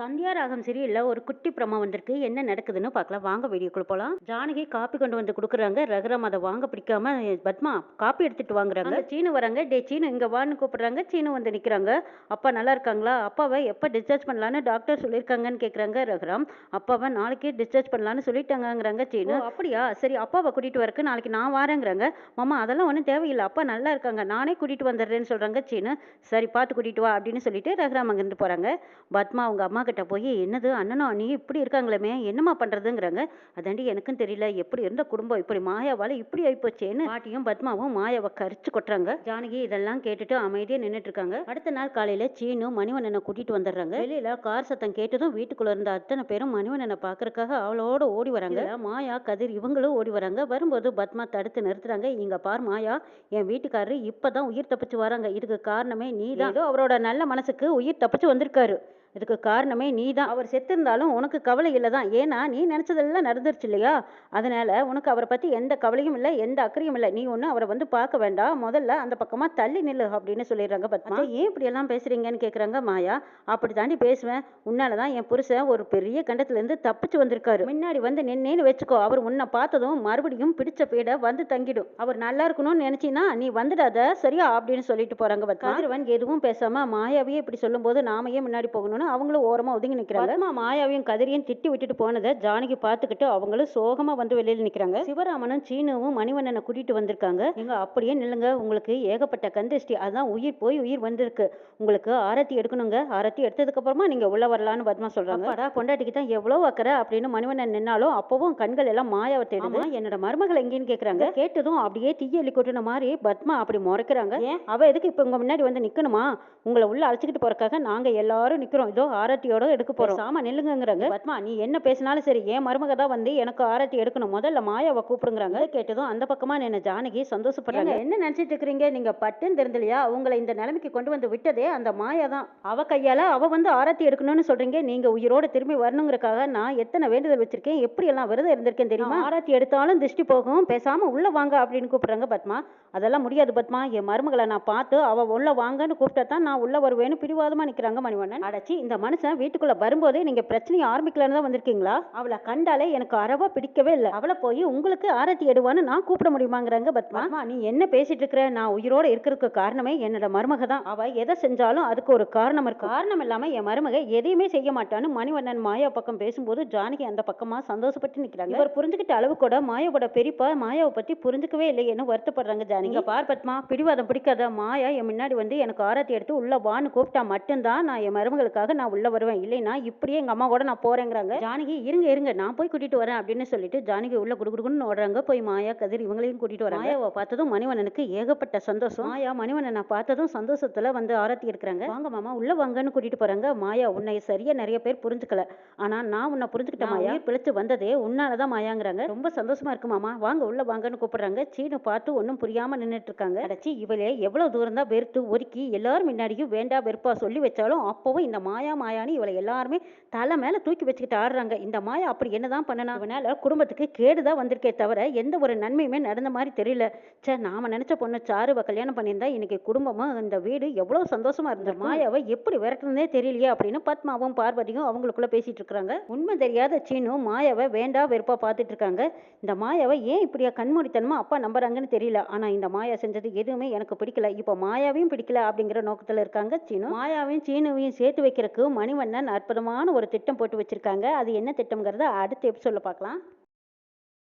சந்தியா ராகம் சீரியல்ல ஒரு குட்டி பிரமா வந்திருக்கு. என்ன நடக்குதுன்னு பார்க்கலாம். வாங்க வீடியோக்குள்ள போலாம். ஜானகி காப்பி கொண்டு வந்து கொடுக்குறாங்க. ரகுராம் அதை வாங்க பிடிக்காம பத்மா காப்பி எடுத்துட்டு வாங்குறாங்க. சீனு வராங்க. டே சீனு இங்க வான்னு கூப்பிடுறாங்க. சீனு வந்து நிக்கிறாங்க. அப்பா நல்லா இருக்காங்களா? அப்பாவை எப்போ டிஸ்சார்ஜ் பண்ணலான்னு டாக்டர் சொல்லியிருக்காங்கன்னு கேட்குறாங்க ரகுராம். அப்பாவை நாளைக்கே டிஸ்சார்ஜ் பண்ணலான்னு சொல்லிட்டாங்கங்கிறாங்க சீனு. "ஓ, அப்படியா? சரி அப்பாவை கூட்டிட்டு வரக்கு நாளைக்கு நான் வரேங்கிறாங்க. மாமா அதெல்லாம் ஒன்றும் தேவையில்லை. அப்பா நல்லா இருக்காங்க. நானே கூட்டிட்டு வந்துடுறேன்னு சொல்றாங்க சீனு. சரி பார்த்து கூட்டிட்டு வா அப்படின்னு சொல்லிட்டு ரகுராம் அங்கிருந்து போறாங்க. பத்மா அவங்க அம்மா கிட்ட போய் என்னது அண்ணனும் அண்ணியும் இப்படி இருக்காங்களேமே என்னம்மா பண்றதுங்கிறாங்க? அதாண்டி எனக்கும் தெரியல எப்படி இருந்த குடும்பம் இப்படி மாயாவால் இப்படி ஆகிப்போச்சேன்னு பாட்டியும் பத்மாவும் மாயாவை கரிச்சு கொட்டுறாங்க. ஜானகி இதெல்லாம் கேட்டுட்டு அமைதியாக நின்றுட்டு இருக்காங்க அடுத்த நாள் காலையில் சீனு மணிவண்ணனை கூட்டிட்டு வந்துடுறாங்க. வெளியில் கார் சத்தம் கேட்டதும் வீட்டுக்குள்ளே இருந்த அத்தனை பேரும் மணிவண்ணனை பார்க்கறக்காக அவளோட ஓடி வராங்க. மாயா கதிர் இவங்களும் ஓடி வராங்க. வரும்போது பத்மா தடுத்து நிறுத்துறாங்க. இங்க பார் மாயா என் வீட்டுக்காரரு இப்பதான் உயிர் தப்பிச்சு வராங்க. இதுக்கு காரணமே நீ தான் அவரோட நல்ல மனசுக்கு உயிர் தப்பிச்சு வந்திருக்காரு. இதுக்கு காரணமே நீ தான் அவர் செத்திருந்தாலும் உனக்கு கவலை இல்லை தான் ஏன்னா நீ நினச்சதெல்லாம் நடந்துருச்சு இல்லையா? அதனால உனக்கு அவரை பற்றி எந்த கவலையும் இல்லை எந்த அக்கறையும் இல்லை. நீ ஒன்றும் அவரை வந்து பார்க்க வேண்டாம். முதல்ல அந்த பக்கமாக தள்ளி நில்லு அப்படின்னு சொல்லிடுறாங்க பத்மா. ஏன் இப்படி எல்லாம் பேசுறீங்கன்னு கேட்குறாங்க மாயா. அப்படி தாண்டி பேசுவேன். உன்னால தான் என் புருஷன் ஒரு பெரிய கண்டத்துலேருந்து தப்பிச்சு வந்திருக்காரு. முன்னாடி வந்து நின்னேன்னு வச்சுக்கோ. அவர் உன்னை பார்த்ததும் மறுபடியும் பிடிச்ச பீடை வந்து தங்கிடும். அவர் நல்லா இருக்கணும்னு நினைச்சினா நீ வந்துடாத. சரியா? அப்படின்னு சொல்லிட்டு போறாங்க பத்மா. எதுவும் பேசாம மாயாவையே இப்படி சொல்லும்போது நாம ஏன் முன்னாடி போகணும்னு அவங்களும் ஓரமா ஒதுங்கி நிக்கிறாங்க. பத்மா மாயாவையும் கதிரையும் திட்டி விட்டுட்டு போனதை ஜானகி பார்த்துக்கிட்டு அவங்களும் சோகமா வந்து வெளியில நிக்கிறாங்க. சிவராமனும் சீனுவும் மணிவண்ணனை கூட்டிட்டு வந்திருக்காங்க. எங்க அப்படியே நில்லுங்க. உங்களுக்கு ஏகப்பட்ட கந்திஷ்டி அதான் உயிர் போய் உயிர் வந்திருக்கு. உங்களுக்கு ஆரத்தி எடுக்கணுங்க. ஆரத்தி எடுத்ததுக்கு அப்புறமா நீங்க உள்ள வரலான்னு பத்மா சொல்றாங்க. அப்பாடா பொண்டாட்டிக்கு தான் எவ்வளவு அக்கறை அப்படின்னு மணிவண்ணன் நின்னாலும் அப்பவும் கண்கள் எல்லாம் மாயாவை தேடுது. என்னோட மருமகள் எங்கேன்னு கேக்குறாங்க. கேட்டதும் அப்படியே தீயலி கொட்டின மாதிரி பத்மா அப்படி முறைக்கிறாங்க. ஏன்? அவ எதுக்கு இப்ப உங்க முன்னாடி வந்து நிக்கணுமா? உங்களை உள்ள அழைச்சிக்கிட்டு போறதுக்காக நாங்க எல்லாரும் நிக்கிறோம். இதோ ஆரத்தியோட எடுக்க போறோம். சாமா நில்லுங்கங்கிறாங்க. பத்மா நீ என்ன பேசினாலும் சரி என் மருமக தான் வந்து எனக்கு ஆரத்தி எடுக்கணும். முதல்ல மாயாவை கூப்பிடுங்கிறாங்க. கேட்டதும் அந்த பக்கமா நின்ன ஜானகி சந்தோஷப்படுறாங்க. என்ன நினைச்சிட்டு இருக்கிறீங்க? நீங்க பட்டுன்னு தெரிஞ்சலையா உங்களை இந்த நிலைமைக்கு கொண்டு வந்து விட்டதே அந்த மாயா தான். அவ கையால அவ வந்து ஆரத்தி எடுக்கணும்னு சொல்றீங்க. நீங்க உயிரோட திரும்பி வரணுங்கிறக்காக நான் எத்தனை வேண்டுதல் வச்சிருக்கேன்? எப்படி எல்லாம் விரதம் இருந்திருக்கேன் தெரியுமா? ஆரத்தி எடுத்தாலும் திருஷ்டி போகும். பேசாம உள்ள வாங்க அப்படின்னு கூப்பிடுறாங்க பத்மா. அதெல்லாம் முடியாது பத்மா. என் மருமகளை நான் பார்த்து அவ உள்ள வாங்கன்னு கூப்பிட்டா தான் நான் உள்ள வருவேன்னு பிடிவாதமா நிக்கிறாங்க மணிவண்ணன். அடச்சி இந்த மனுஷன் வீட்டுக்குள்ள வரும்போதே நீங்க பிரச்சனையை ஆரம்பிக்கலன்னு தான் வந்திருக்கீங்களா? அவளை கண்டாலே எனக்கு அறவா பிடிக்கவே இல்லை. அவளை போய் உங்களுக்கு ஆரத்தி எடுவான்னு நான் கூப்பிட முடியுமாங்கிறாங்க பத்மா. நீ என்ன பேசிட்டு இருக்கிற? நான் உயிரோட இருக்கிறதுக்கு காரணமே என்னோட மருமக தான். அவ எதை செஞ்சாலும் அதுக்கு ஒரு காரணம் இருக்கு. காரணம் இல்லாம என் மருமக எதையுமே செய்ய மாட்டான்னு மணிவண்ணன் மாயா பக்கம் பேசும்போது ஜானகி அந்த பக்கமா சந்தோஷப்பட்டு நிக்கிறாங்க. இவர் புரிஞ்சுக்கிட்ட அளவு கூட மாயாவோட பெரியப்பா மாயாவை பத்தி புரிஞ்சுக்கவே இல்லையேன்னு வருத்தப்படுறாங்க ஜானகி. இங்க பார் பத்மா பிடிவாதம் பிடிக்காத மாயா என் முன்னாடி வந்து எனக்கு ஆரத்தி எடுத்து உள்ள வான்னு கூப்பிட்டா மட்டும்தான் நான் என் மருமகளுக்காக நான் உள்ள வருவேன். இல்லைன்னா இப்படியே எங்க அம்மா கூட நான் போறேங்கிறாங்க. ஜானகி இருங்க இருங்க. நான் போய் கூட்டிட்டு வரேன் அப்படின்னு சொல்லிட்டு ஜானகி உள்ள குடுகுடுன்னு ஓடுறாங்க. போய் மாயா கதிர் இவங்களையும் கூட்டிட்டு வராங்க. மாயாவை பார்த்ததும் மணிவண்ணனுக்கு ஏகப்பட்ட சந்தோஷம். மாயா மணிவண்ணனை பார்த்ததும் சந்தோஷத்துல வந்து ஆரத்தி எடுக்கிறாங்க. வாங்க மாமா உள்ள வாங்கன்னு கூட்டிட்டு போறாங்க. மாயா உன்னை சரியா நிறைய பேர் புரிஞ்சுக்கல. ஆனா நான் உன்னை புரிஞ்சுக்கிட்ட மாயா. பிழைச்சு வந்ததே உன்னாலதான் மாயாங்கிறாங்க. ரொம்ப சந்தோஷமா இருக்கு மாமா. வாங்க உள்ள வாங்கன்னு கூப்பிடுறாங்க. சீனு பார்த்து ஒன்றும் புரியாம நின்னுட்டு இருக்காங்க அடச்சி இவளே எவ்வளவு தூரம் தான் வெறுத்து ஒதுக்கி எல்லாரும் முன்னாடியும் வேண்டா வெறுப்பா சொல்லி வச்சாலும் அப்பவும் இந்த மாயா மாயான்னு இவளை எல்லாருமே தலை மேல தூக்கி வச்சுக்கிட்டு ஆடுறாங்க. இந்த மாயா அப்படி என்னதான் பண்ணனா? இவனால குடும்பத்துக்கு கேடுதான் வந்திருக்கே தவிர எந்த ஒரு நன்மையுமே நடந்த மாதிரி தெரியல. ச்சே நாம நினைச்ச பொண்ணு சாருவை கல்யாணம் பண்ணியிருந்தா இன்னைக்கு குடும்பமும் இந்த வீடு எவ்வளவு சந்தோஷமா இருந்த மாயாவை எப்படி விரட்டுனதே தெரியலையே அப்படின்னு பத்மாவும் பார்வதியும் அவங்களுக்குள்ள பேசிட்டு இருக்காங்க. உண்மை தெரியாத சீனு மாயாவை வேண்டா வெறுப்பா பார்த்துட்டு இருக்காங்க. இந்த மாயாவை ஏன் இப்படியா கண்மூடித்தனமா அப்பா நம்புறாங்கன்னு தெரியல. ஆனா இந்த மாயா செஞ்சது எதுவுமே எனக்கு பிடிக்கல. இப்போ மாயாவையும் பிடிக்கல அப்படிங்கிற நோக்கத்துல இருக்காங்க சீனு. மாயாவையும் சீனுவையும் சேர்த்து மணிவண்ணன் அற்புதமான ஒரு திட்டம் போட்டு வச்சிருக்காங்க. அது என்ன திட்டம்ங்கிறத அடுத்த எபிசோட்ல பார்க்கலாம்.